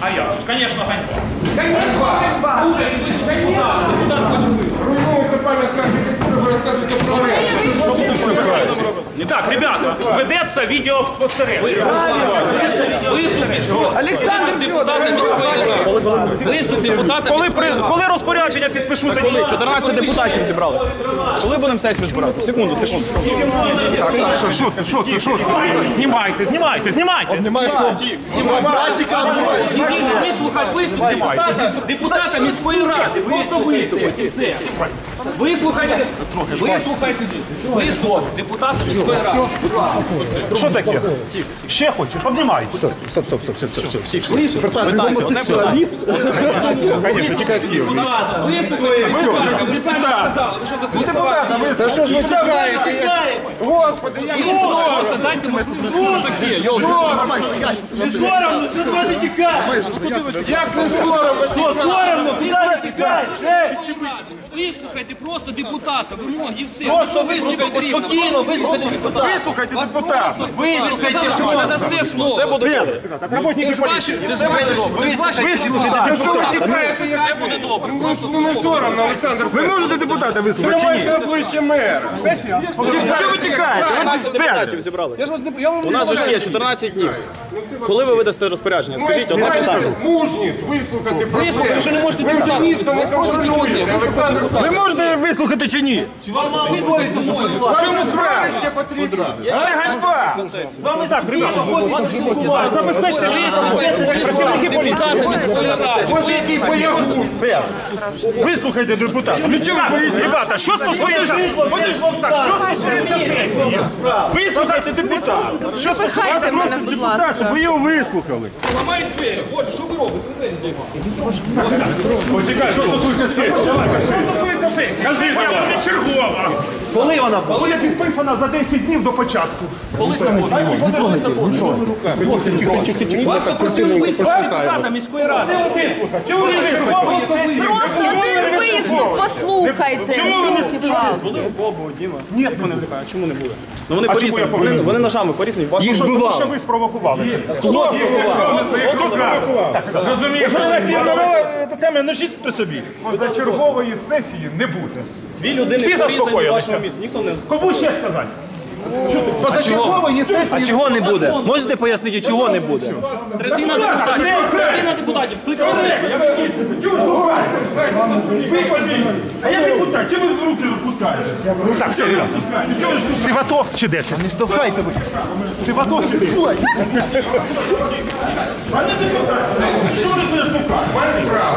А я? Звісно, ганьба. Куда ви депутат, депутат хоче виступити. Руйнується пам'ятка архітектури, ви розказуєте про оренду. Не так, ребята, ведеться відеоспостереження. Виступ міського Олександр депутата міської ради. Виступ депутата Коли, при, коли розпорядження підпишу, тоді 14 депутатів зібралися. Коли будемо сесію збирати? Секунду, секунду. що, що це, що це, що це? Знімайте, знімайте, знімайте. Немає що. Братика, Вислухати виступ депутата, депутата міської ради. Просто виступити і все. Вислухайте, вислухайте виступ депутата міської ради. Що таке? Ще хочу, стоп, стоп, стоп, стоп, стоп, депутата, ви ж самі сказали, ви що за свої депутата, ви Та що ж ви тягаєте? Господи, я не Просто дайте можливість. Таке? Соромно, що ти не тікаєш? Як не соромно? Що соромно? Куди ти тікаєш? Е, Вислухайте просто депутата, вимоги і все. Просто вислухайте спокійно, вислухайте депутата. Вислухайте депутата. просто ви сказали, що ви не дасте слово. Все буде добре. Це ж ваші, це ж ваші, це ж ваші слова. Що ви тікаєте? Я буде добре. Ну не соромно, Олександр. Ви можете депутата вислухати чи ні? обличчя мера. Сесія? Чого ви тікаєте? 14 депутатів зібралися. У нас же ж є 14 днів. Коли ви видасте розпорядження? Скажіть одне питання. Мужність вислухати про Вислухайте, ви ж не можете Ви вже депутата. місто не контролюєте, Олександр. Ви можете вислухати чи ні? Чому справа ще потрібно? Це ганьба! З вами так, ребята. Забезпечте працівники поліції. Вислухайте депутата. Ну чого ви боїтесь? Ребята, що стосується... Що стосується сесії? Вислухайте депутата. Що стосується просто депутата, щоб ви його вислухали. Ламають двері. Боже, що ви робите? Почекай, що стосується сесії? Що стосується сесії? Скажи, вона не чергова. Коли вона буде? Коли підписана за 10 днів до початку. Вас попросили виступити депутата міської ради. Чого ви не вислухали? Просто один виступ, послухайте. Чому ви не Були у Бобу, Діма. Ні, вони влікають. Чому не були? Ну вони чому порізані. я повинен Вони, вони ножами порізані. Їх Тому що ви спровокували. Хто спровокував? Зрозумів. Це саме ножіть при собі. Позачергової сесії не буде. Дві людини Всі порізані в заспокоїлися. вашому місці. Ніхто не Кому ще сказати? Позачергової сесії. А чого не буде? Можете пояснити, чого не буде? Третина депутатів. Третина депутатів скликала сесію. А я депутат, чому ви руки розпускаєш? Так, все, Іра. Ти в АТО чи де? Не штовхайте ви. Ти в АТО чи де? Пане депутат, що ви не штовхаєте? Маєте право.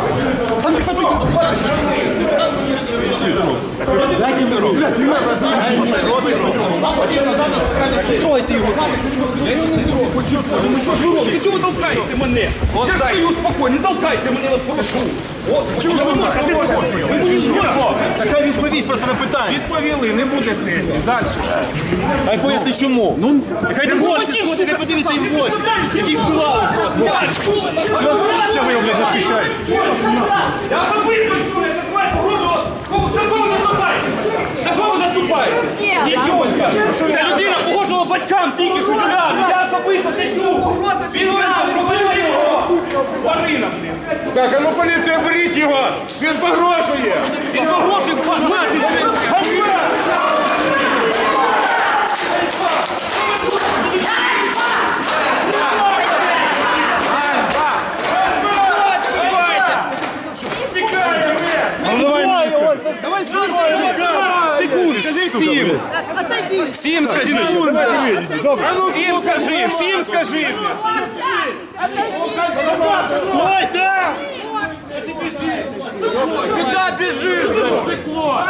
Ти ви толкаєте мене? Я ж стою спокійно, не толкайте мене, я вас прошу. Господи, чого ви можете? Ви мені не. Така відповість просто на питання. Відповіли, не буде сесії. Далі. Хай пояснить чому. Ну, хай не гості сходить, не подивиться їм в очі. Які вбивали просто. Це ви, блядь, захищаєте. Я особисто чую, я закриваю погрожував. За кого заступаєте? Нічого не кажете. Ця людина погоджувала батькам тільки що Юлян. Я особисто це чув. Він говорить, що полюбив його. Тварина, блін. Так, а ну поліція, беріть його! Він погрожує! Він погрожує вбивати. Секунду, скажи всім. Всім скажи. Всім скажи, всім скажи. Стой там! Куда бежишь? Стекло.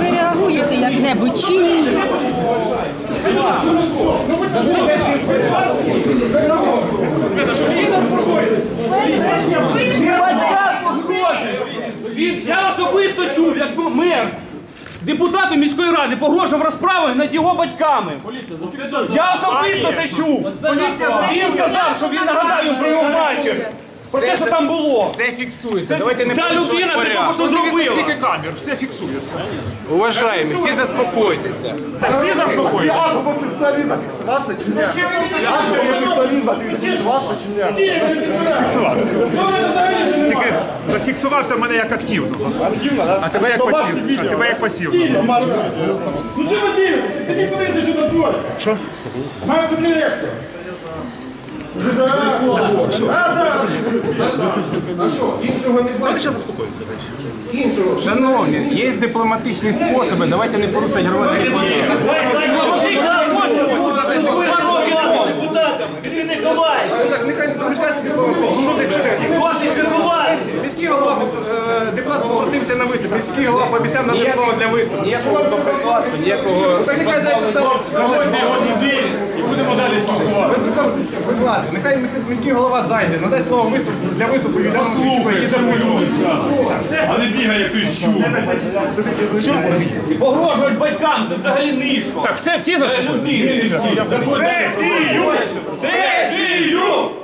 Ви реагуєте як-небудь чи ні? Він, я особисто чув, як мер депутату міської ради погрожував розправою над його батьками. Я особисто це чув. Він сказав, що він нагадав їм про його матір. про те, що там було. Все фіксується. Давайте не Ця людина це тільки що зробила. Скільки камер, все фіксується. Уважаємо, всі заспокойтеся. Всі заспокоїть. А гомосексуалізм фіксувався чи ні? А гомосексуалізм фіксувався чи ні? Фіксувався. Зафіксувався в мене як активного. А тебе як пасивного. А тебе як пасивного. Ну чого ви дивитесь? Ти нікуди не що дозволите. Що? Маю тут директор. Шановні, є дипломатичні способи, давайте не порушувати громадські депутатам, ти не ховай. Досить циркуватися. Міський голова, е, депутат попросився на виступ. Міський голова пообіцяв надати слово для виступу. Ніякого прикладу, ніякого Так нехай зайде сам. І будемо далі спілкуватися. Нехай міський голова зайде, надасть слово виступ для виступу Юліану Свічуку, який. А не бігає. І погрожують батькам, це взагалі низько. Так, все, всі Це заспокоїться. людини всі. Сесію! Сесію!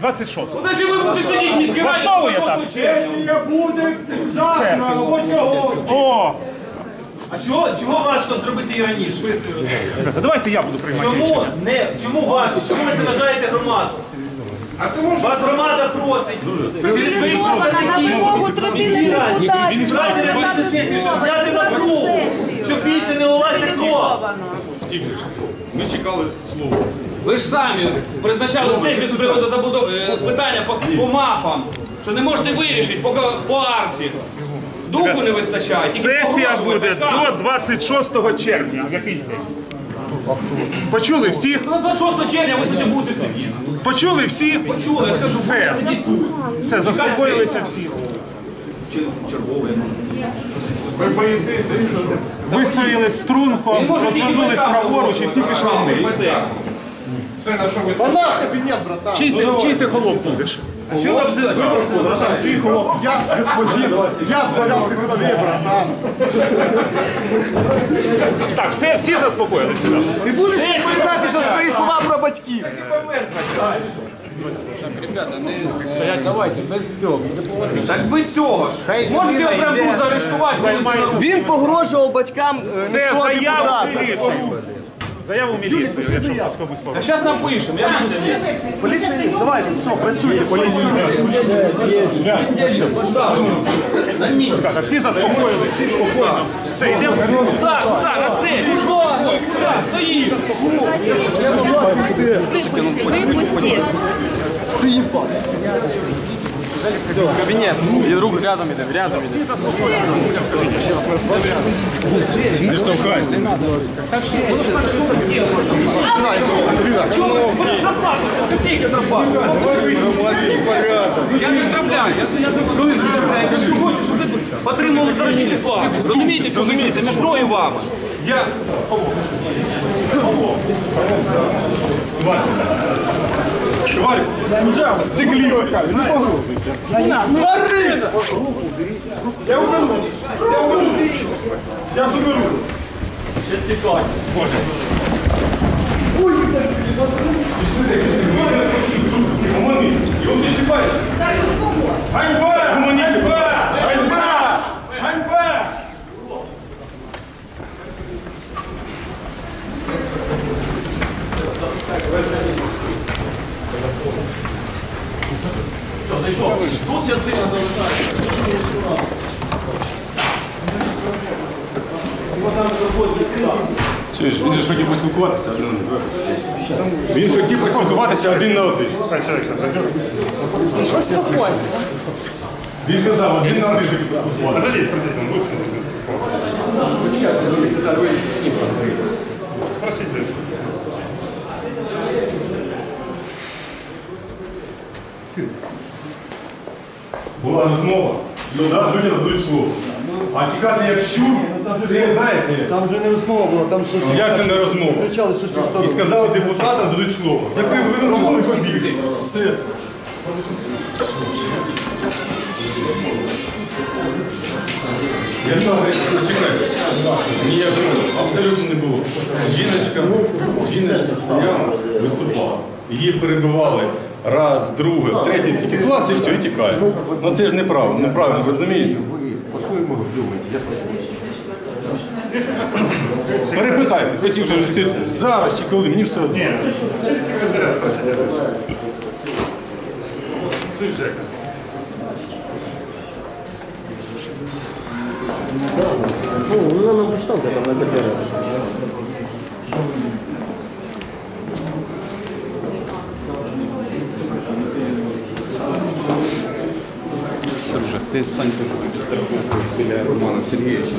26. Куди ж ви будете сидіти, міські раді? Влаштовує так? Сесія буде завтра, ось сьогодні. О, А чого, чого важко зробити і раніше? ребята, давайте я буду приймати Чому рішення. не чому важко? Чому ви заважаєте громаду? Вас громада просить. Цивілізована на вимогу третини депутатів. Відбирайте раніше сесію, щоб зняти напругу. Щоб більше не лилася кров. Ви ж самі призначали сесію з приводу забудови е, питання по, по мапам, що не можете вирішити по, по арці. Духу не вистачає. тільки Сесія погрожувати буде батькам. до 26 червня. В якийсь день. Почули всі? Ну, 26 червня ви тоді будете сидіти. Почули всі? Почули, я ж кажу, Все. будете сидіти тут. Все, заспокоїлися всі. Вистояли струнко, Він може тільки розвернулись праворуч і всі пішли вниз. Все. Вона кабінет, братан. Чий ти, чий ти холоп будеш? Що ви обзиваєте? Тихо, я господин, я дворянський крові, братан. Так, все, всі заспокоїлися. Ти будеш відповідати за свої слова про батьків. Так, ребята, не стоять, давайте без цього. Так без цього ж. Хай Можете людина заарештувати, окремо заарештувати. Він погрожував батькам Не Це міського заяву депутата. Заяву міліцію, А зараз напишемо, я вам Поліцейські, давайте, все, працюйте, поліцейські. На мітинг. Всі заспокоїли, всі спокійно. Все, йдемо. Так, так, на. Стой сюда, стои! Выпусти! Ты ебал! Кабинет. Друг рядом идет, рядом идет. Ты что, украсть? Я не отравляю, я не завозую, я хочу, щоб ви потримали заробітні плани. Розумієте, что розумієте, Между мною и вами. Я... Тварь. Тварь. Пожалуйста. Стыгливая. Не погрузите. Тварина. Руку уберите. Я уберу. Я уберу. Я уберу. Сейчас текла. Боже. Ой, блядь, ты посмотри. Ты смотри, ты не чипаешь. Ганьба! Ганьба! Тут частина Чуєш, він же ж хотів поспілкуватися один на один. Він хотів поспілкуватися один на один. Він казав, один на один хотів поспілкуватися. Подождите, спросите, он будет Що да, слово. А тікати як щур, це знаєте, Там вже не розмова була, там щось як це не розмова. кричали, що всі І сторони. сказали депутатам дадуть слово. Закрив видорогом і побіг. Все. Я чого чекайте. Ніякого абсолютно не було. Жіночка, жіночка стояла, виступала. Її перебивали раз, друге, в третій, тільки клац і все, і тікає. Ну це ж неправильно, неправильно, ви розумієте? Перепитайте, хотів вже жити зараз чи коли, мені все одно. Сережа, ти стань тоже Василя Романа Сергійовича.